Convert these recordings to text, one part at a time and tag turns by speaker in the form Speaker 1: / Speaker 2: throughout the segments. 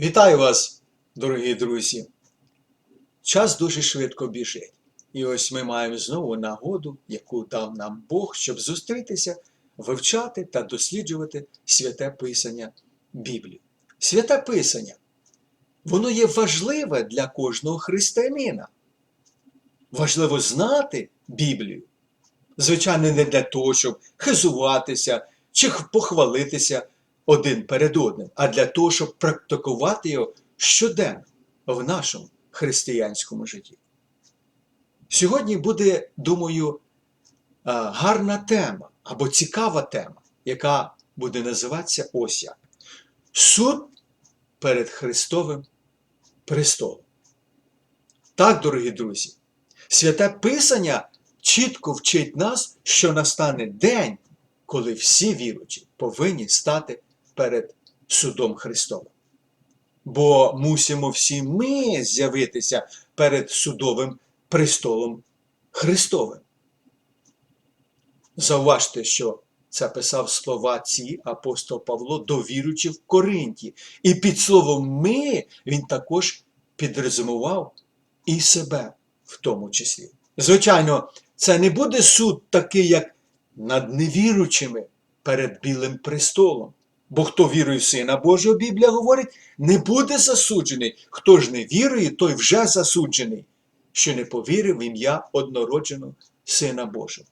Speaker 1: Вітаю вас, дорогі друзі! Час дуже швидко біжить. І ось ми маємо знову нагоду, яку дав нам Бог, щоб зустрітися, вивчати та досліджувати святе Писання Біблії. Святе Писання, воно є важливе для кожного християнина. Важливо знати Біблію. Звичайно, не для того, щоб хизуватися чи похвалитися один перед одним, а для того, щоб практикувати його щоденно в нашому християнському житті. Сьогодні буде, думаю, гарна тема або цікава тема, яка буде називатися ось як. Суд перед Христовим престолом. Так, дорогі друзі, святе Писання чітко вчить нас, що настане день, коли всі віручі повинні стати перед судом Христовим. Бо мусимо всі ми з'явитися перед судовим престолом Христовим. Зауважте, що це писав слова ці апостол Павло до віруючих в Коринті. І під словом ми він також підрозумував і себе в тому числі. Звичайно, це не буде суд такий, як над невіручими перед Білим престолом. Бо хто вірує в Сина Божого, Біблія говорить, не буде засуджений. Хто ж не вірує, той вже засуджений, що не повірив в ім'я однородженого Сина Божого.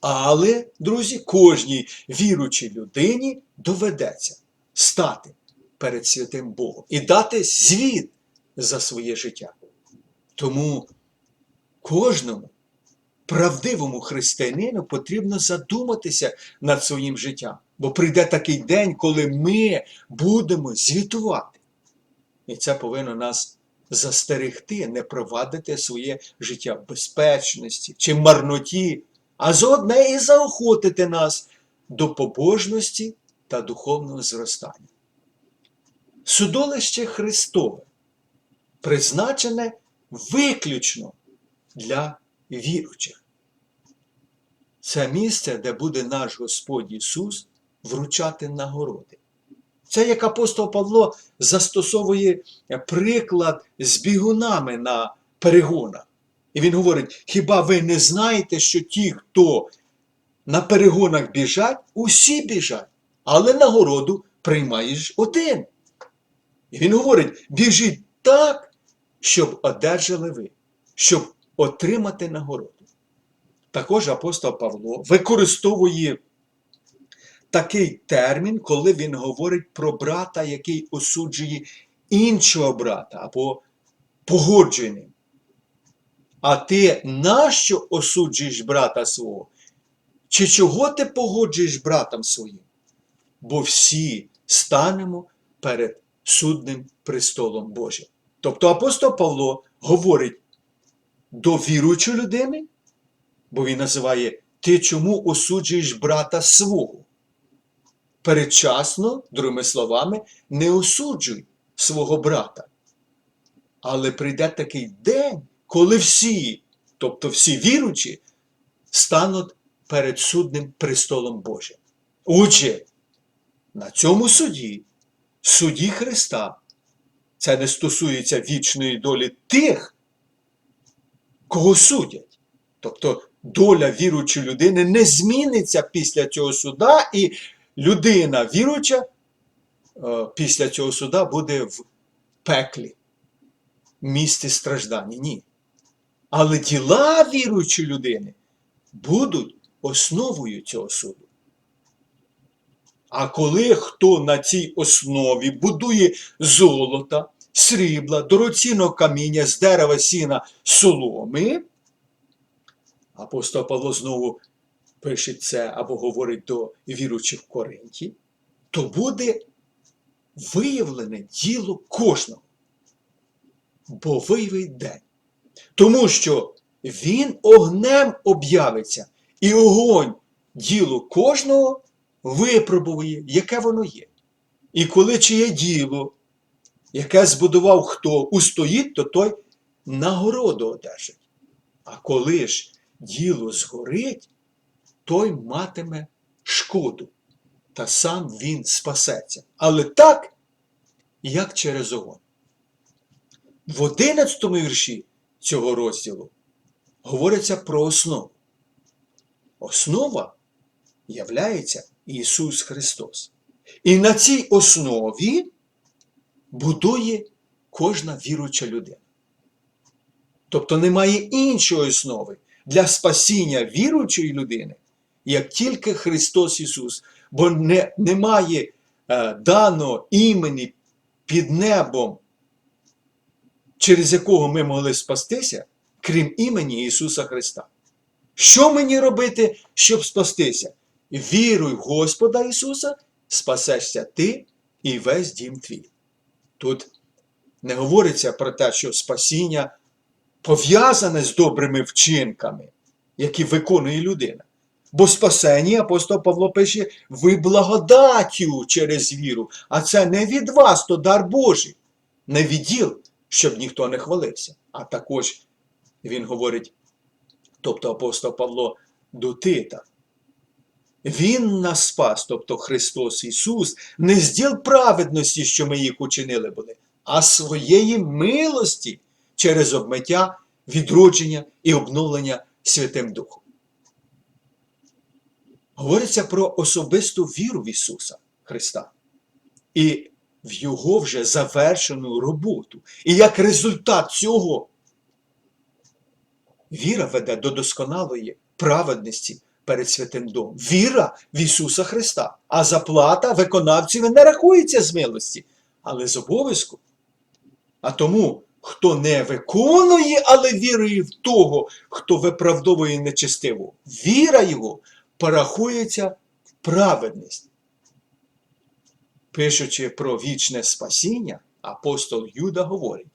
Speaker 1: Але, друзі, кожній віручій людині доведеться стати перед святим Богом і дати звіт за своє життя. Тому кожному правдивому християнину потрібно задуматися над своїм життям. Бо прийде такий день, коли ми будемо звітувати. І це повинно нас застерегти, не провадити своє життя в безпечності чи марноті, а заодне і заохотити нас до побожності та духовного зростання. Судолище Христове призначене виключно для віручих. Це місце, де буде наш Господь Ісус вручати нагороди. Це як апостол Павло застосовує приклад з бігунами на перегонах. І він говорить: хіба ви не знаєте, що ті, хто на перегонах біжать, усі біжать, але нагороду приймаєш один. І він говорить: біжіть так, щоб одержали ви, щоб отримати нагороду. Також апостол Павло використовує такий термін, коли він говорить про брата, який осуджує іншого брата або погоджує. А ти нащо осуджуєш брата свого? Чи чого ти погоджуєш братом своїм? Бо всі станемо перед судним престолом Божим. Тобто апостол Павло говорить до віруючої людини, бо він називає Ти чому осуджуєш брата свого? Передчасно, другими словами, не осуджуй свого брата. Але прийде такий день, коли всі, тобто всі віручі, стануть перед судним престолом Божим. Отже, на цьому суді, суді Христа, це не стосується вічної долі тих, кого судять. Тобто доля віруючої людини не зміниться після цього суда, і людина віруюча е, після цього суда буде в пеклі, місці страждання. Ні. Але діла віруючої людини будуть основою цього суду. А коли хто на цій основі будує золота, срібла, дорогоцінного каміння з дерева сіна соломи, апостол Павло знову пише це або говорить до віруючих в Коринті, то буде виявлене діло кожного. Бо виявить день. Тому що він огнем об'явиться, і огонь діло кожного випробує, яке воно є. І коли чиє діло, яке збудував хто устоїть, то той нагороду одержить. А коли ж діло згорить, той матиме шкоду, та сам він спасеться. Але так, як через огонь. В 11 вірші цього розділу говориться про основу. Основа являється Ісус Христос. І на цій основі будує кожна віруюча людина. Тобто немає іншої основи для спасіння віруючої людини, як тільки Христос Ісус, бо не, немає е, даного імені під небом, через якого ми могли спастися, крім імені Ісуса Христа. Що мені робити, щоб спастися? Віруй в Господа Ісуса, спасешся ти і весь дім твій. Тут не говориться про те, що спасіння пов'язане з добрими вчинками, які виконує людина. Бо спасення, апостол Павло пише, ви благодаттю через віру, а це не від вас, то дар Божий, не відділ, щоб ніхто не хвалився. А також він говорить, тобто апостол Павло до Тита, він нас спас, тобто Христос Ісус, не з діл праведності, що ми їх учинили були, а своєї милості через обмиття, відродження і обновлення Святим Духом. Говориться про особисту віру в Ісуса Христа і в Його вже завершену роботу. І як результат цього віра веде до досконалої праведності перед Святим Домом. Віра в Ісуса Христа. А заплата виконавців не рахується з милості, але з обов'язку. А тому, хто не виконує, але вірує в того, хто виправдовує нечестиву, віра його порахується в праведність. Пишучи про вічне спасіння, апостол Юда говорить,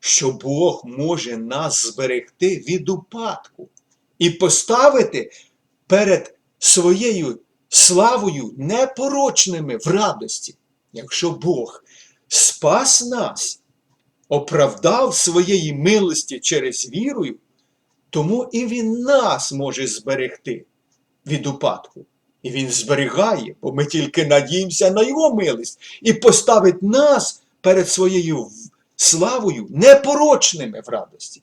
Speaker 1: що Бог може нас зберегти від упадку і поставити перед своєю славою непорочними в радості. Якщо Бог спас нас, оправдав своєї милості через вірою, тому і Він нас може зберегти від упадку. І Він зберігає, бо ми тільки надіємося на Його милість і поставить нас перед своєю славою непорочними в радості.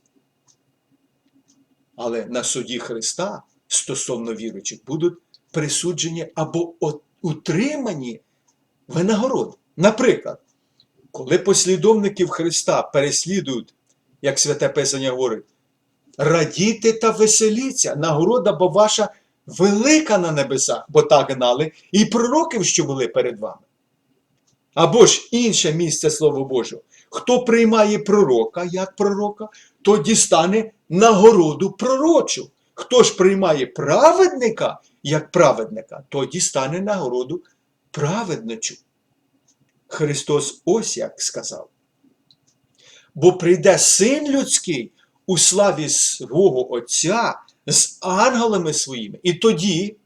Speaker 1: Але на суді Христа стосовно віруючих будуть присуджені або утримані винагороди. Наприклад, коли послідовників Христа переслідують, як святе Писання говорить, радійте та веселіться, нагорода, бо ваша велика на небесах, бо так гнали, і пророків, що були перед вами. Або ж інше місце Слова Божого. Хто приймає пророка як пророка, то дістане нагороду пророчу. Хто ж приймає праведника як праведника, то дістане нагороду праведничу. Христос ось як сказав. Бо прийде син людський у славі свого Отця з ангелами своїми, і тоді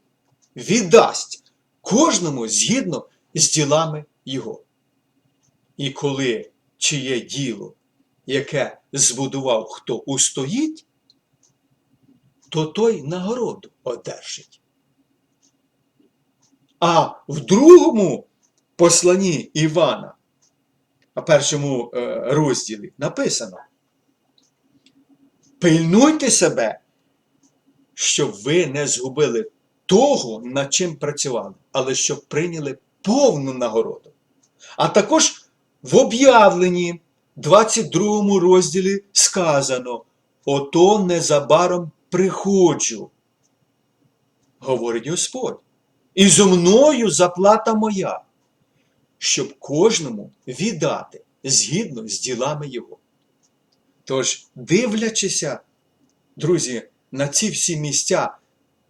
Speaker 1: віддасть кожному згідно з ділами Його. І коли чиє діло, яке збудував хто устоїть, то той нагороду одержить. А в другому посланні Івана, а першому е, розділі написано: Пильнуйте себе, щоб ви не згубили того, над чим працювали, але щоб прийняли повну нагороду. А також в об'явленні 22 розділі сказано: Ото незабаром приходжу, говорить Господь. І зо мною заплата моя, щоб кожному віддати згідно з ділами Його. Тож, дивлячися, друзі, на ці всі місця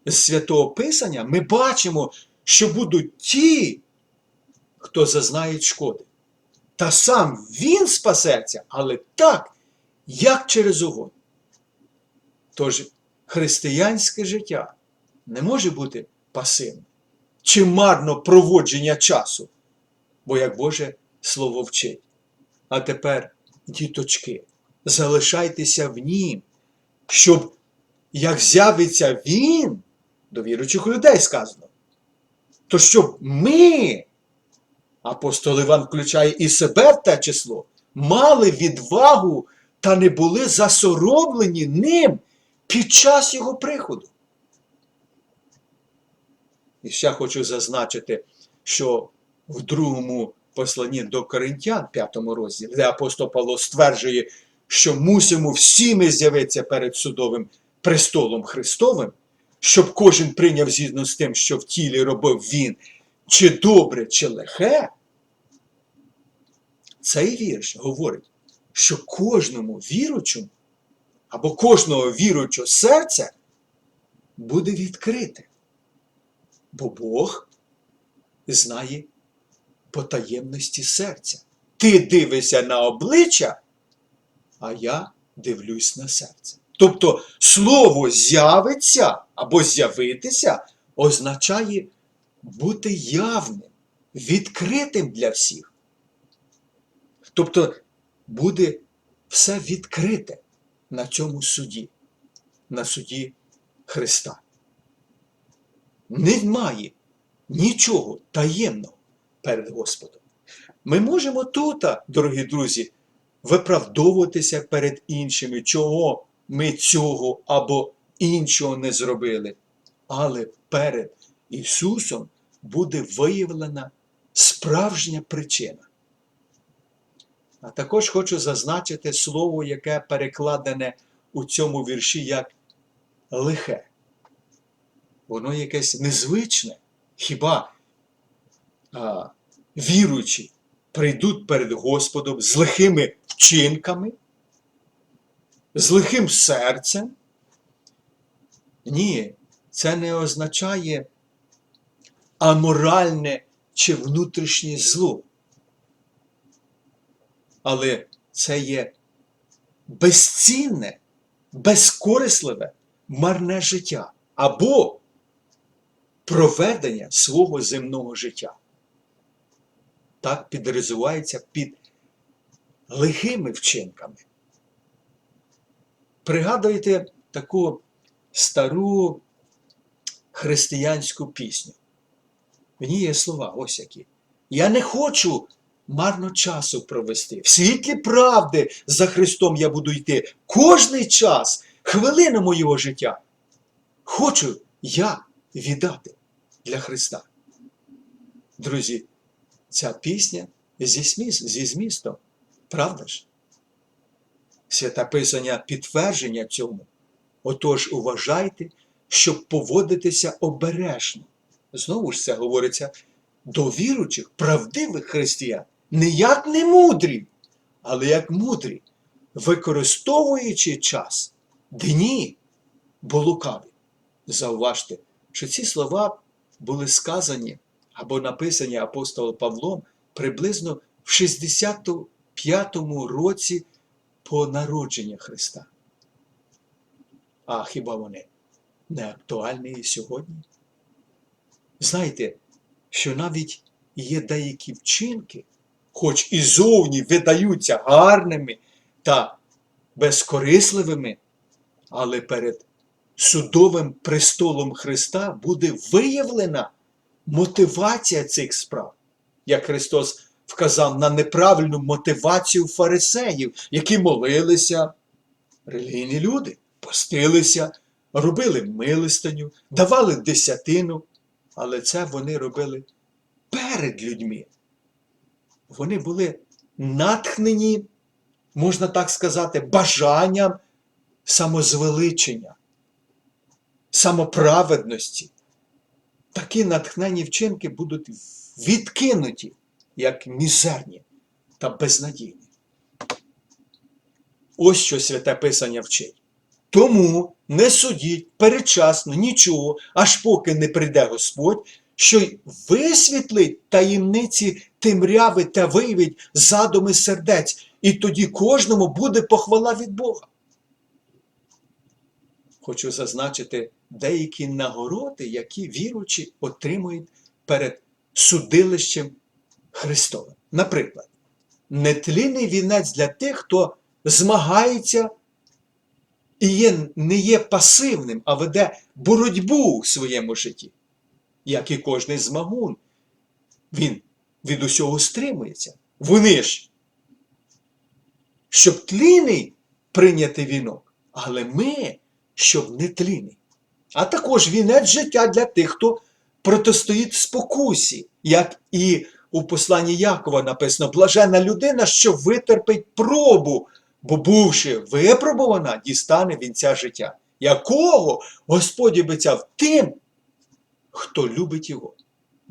Speaker 1: святого Писання, ми бачимо, що будуть ті, хто зазнає шкоди. Та сам він спасеться, але так, як через огонь. Тож християнське життя не може бути пасивним чи марно проводження часу, бо як Боже Слово вчить. А тепер, діточки, залишайтеся в Нім, щоб як з'явиться Він, до віруючих людей сказано, то щоб ми апостол Іван включає і себе в те число, мали відвагу та не були засороблені ним під час його приходу. І ще хочу зазначити, що в другому посланні до Коринтян, п'ятому розділі, де апостол Павло стверджує, що мусимо всі ми з'явитися перед судовим престолом Христовим, щоб кожен прийняв згідно з тим, що в тілі робив він, чи добре, чи лихе. Цей вірш говорить, що кожному віручому або кожного віручого серця буде відкрите. Бо Бог знає потаємності серця. Ти дивишся на обличчя, а я дивлюсь на серце. Тобто слово з'явиться або з'явитися означає бути явним, відкритим для всіх. Тобто буде все відкрите на цьому суді, на суді Христа. Немає нічого таємного перед Господом. Ми можемо тут, дорогі друзі, виправдовуватися перед іншими, чого ми цього або іншого не зробили. Але перед Ісусом буде виявлена справжня причина. А також хочу зазначити слово, яке перекладене у цьому вірші як лихе. Воно якесь незвичне. Хіба а, віруючі прийдуть перед Господом з лихими вчинками, з лихим серцем? Ні, це не означає аморальне чи внутрішнє зло. Але це є безцінне, безкорисливе, марне життя або проведення свого земного життя. Так підрозувається під лихими вчинками. Пригадуєте таку стару християнську пісню. В ній є слова ось які. Я не хочу марно часу провести. В світлі правди за Христом я буду йти. Кожний час, хвилина моєго життя. Хочу я віддати для Христа. Друзі, ця пісня зі, сміс, зі змістом, правда ж? Свята Писання підтвердження цьому. Отож, уважайте, щоб поводитися обережно. Знову ж це говориться до віручих, правдивих християн, не як не мудрі, але як мудрі, використовуючи час, дні, бо лукаві. Зауважте, що ці слова були сказані або написані апостолом Павлом приблизно в 65-му році по народженню Христа. А хіба вони не актуальні і сьогодні? Знаєте, що навіть є деякі вчинки, хоч і зовні видаються гарними та безкорисливими, але перед судовим престолом Христа буде виявлена мотивація цих справ, як Христос вказав на неправильну мотивацію фарисеїв, які молилися, релігійні люди, постилися, робили милостиню, давали десятину, але це вони робили перед людьми. Вони були натхнені, можна так сказати, бажанням самозвеличення, самоправедності. Такі натхнені вчинки будуть відкинуті, як мізерні та безнадійні. Ось що святе Писання вчить. Тому не судіть передчасно нічого, аж поки не прийде Господь, що й висвітлить таємниці темряви та виявить задуми сердець, і тоді кожному буде похвала від Бога. Хочу зазначити деякі нагороди, які віручі отримують перед судилищем Христовим. Наприклад, нетлінний вінець для тих, хто змагається і є, не є пасивним, а веде боротьбу у своєму житті, як і кожний змагун. Він від усього стримується. Вони ж, щоб тлінний прийняти вінок, але ми, щоб не тлінний. А також вінець життя для тих, хто протистоїть спокусі, як і у посланні Якова написано: блажена людина, що витерпить пробу, бо бувши випробувана, дістане вінця життя, якого Господь обіцяв тим, хто любить його.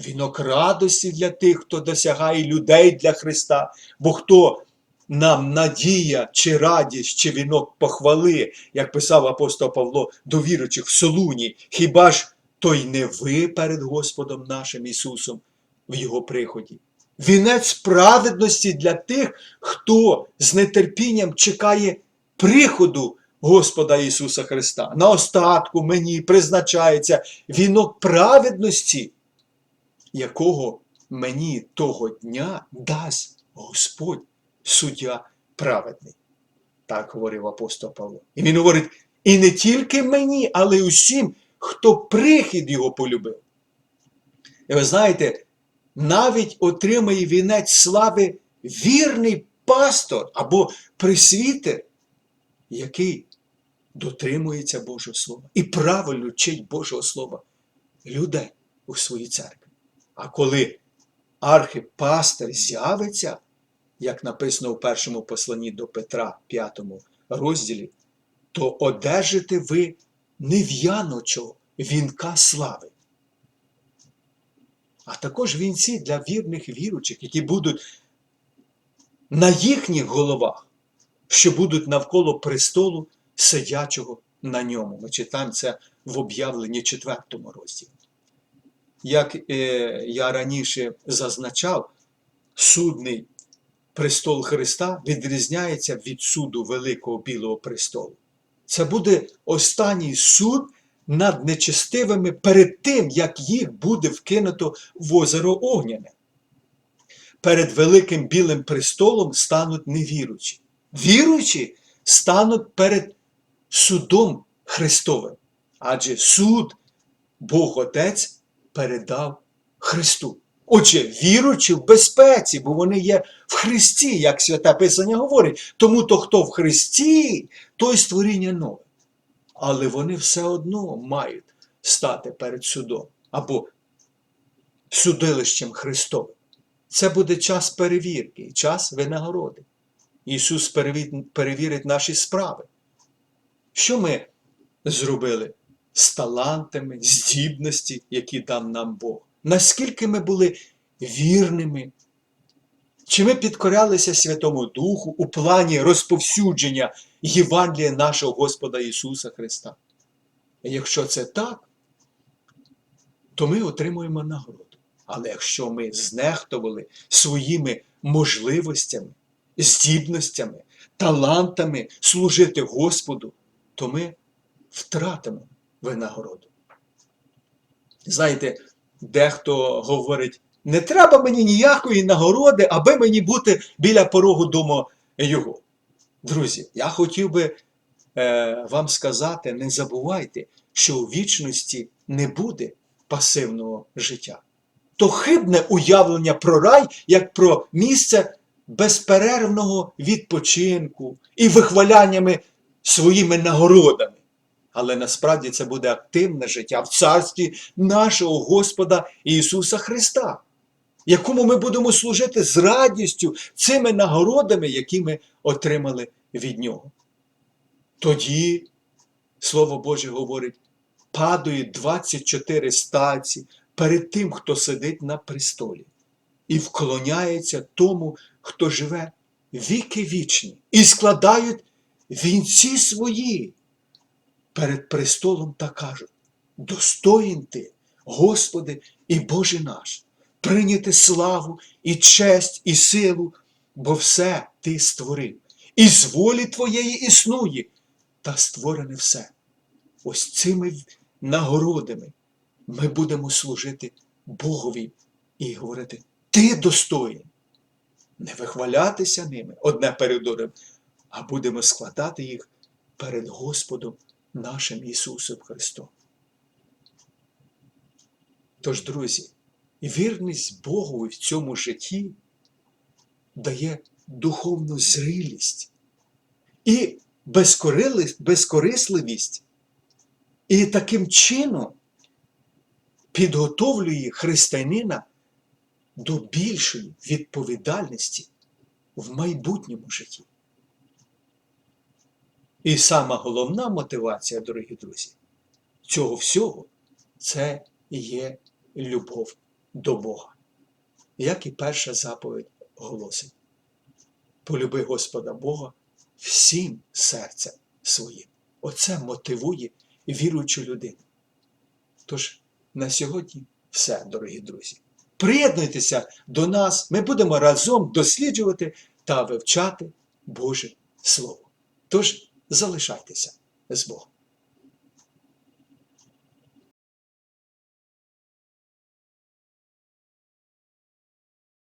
Speaker 1: Вінок радості для тих, хто досягає людей для Христа, бо хто нам надія, чи радість, чи вінок похвали, як писав апостол Павло до віруючих в Солуні, хіба ж той не ви перед Господом нашим Ісусом в Його приході? Вінець праведності для тих, хто з нетерпінням чекає приходу Господа Ісуса Христа. На остатку мені призначається вінок праведності, якого мені того дня дасть Господь суддя праведний. Так говорив апостол Павло. І він говорить: і не тільки мені, але й усім, хто прихід його полюбив. І ви знаєте, навіть отримає вінець слави вірний пастор або присвітер, який дотримується Божого Слова і правильно вчить Божого Слова людей у своїй церкві. А коли архипастир з'явиться, як написано у першому посланні до Петра, 5 розділі, то одержите ви нев'яночого вінка слави. А також вінці для вірних віручих, які будуть на їхніх головах, що будуть навколо престолу сидячого на ньому. Ми читаємо це в об'явленні 4 розділі. Як е, я раніше зазначав, судний престол Христа відрізняється від суду Великого Білого престолу. Це буде останній суд над нечестивими перед тим, як їх буде вкинуто в озеро Огняне. Перед Великим Білим престолом стануть невіруючі. Віруючі стануть перед судом Христовим. Адже суд Бог Отець передав Христу. Отже, віруючи в безпеці, бо вони є в Христі, як святе Писання говорить. Тому то, хто в Христі, той створіння нове. Але вони все одно мають стати перед судом або судилищем Христовим. Це буде час перевірки, час винагороди. Ісус перевірить наші справи. Що ми зробили з талантами, здібності, які дав нам Бог? Наскільки ми були вірними? Чи ми підкорялися Святому Духу у плані розповсюдження Євангелія нашого Господа Ісуса Христа? Якщо це так, то ми отримуємо нагороду. Але якщо ми знехтували своїми можливостями, здібностями, талантами служити Господу, то ми втратимо винагороду. Знаєте, дехто говорить, не треба мені ніякої нагороди, аби мені бути біля порогу дому його. Друзі, я хотів би е, вам сказати: не забувайте, що у вічності не буде пасивного життя. То хибне уявлення про рай, як про місце безперервного відпочинку і вихваляннями своїми нагородами. Але насправді це буде активне життя в царстві нашого Господа Ісуса Христа, якому ми будемо служити з радістю цими нагородами, які ми отримали від Нього. Тоді, Слово Боже говорить, падають 24 стаці перед тим, хто сидить на престолі, і вклоняється тому, хто живе віки вічні, і складають вінці свої перед престолом та кажуть: достоїн ти, Господи і Боже наш, прийняти славу і честь, і силу, бо все Ти створив, і з волі Твоєї існує, та створене все. Ось цими нагородами ми будемо служити Богові і говорити: Ти достоїн. Не вихвалятися ними одне перед одним, а будемо складати їх перед Господом нашим Ісусом Христом. Тож, друзі, Вірність Богу в цьому житті дає духовну зрілість і безкорисливість, і таким чином підготовлює християнина до більшої відповідальності в майбутньому житті. І сама головна мотивація, дорогі друзі, цього всього це є любов до Бога. Як і перша заповідь голосить. Полюби Господа Бога всім серцем своїм. Оце мотивує віруючу людину. Тож на сьогодні все, дорогі друзі. Приєднуйтеся до нас, ми будемо разом досліджувати та вивчати Боже Слово. Тож залишайтеся з Богом.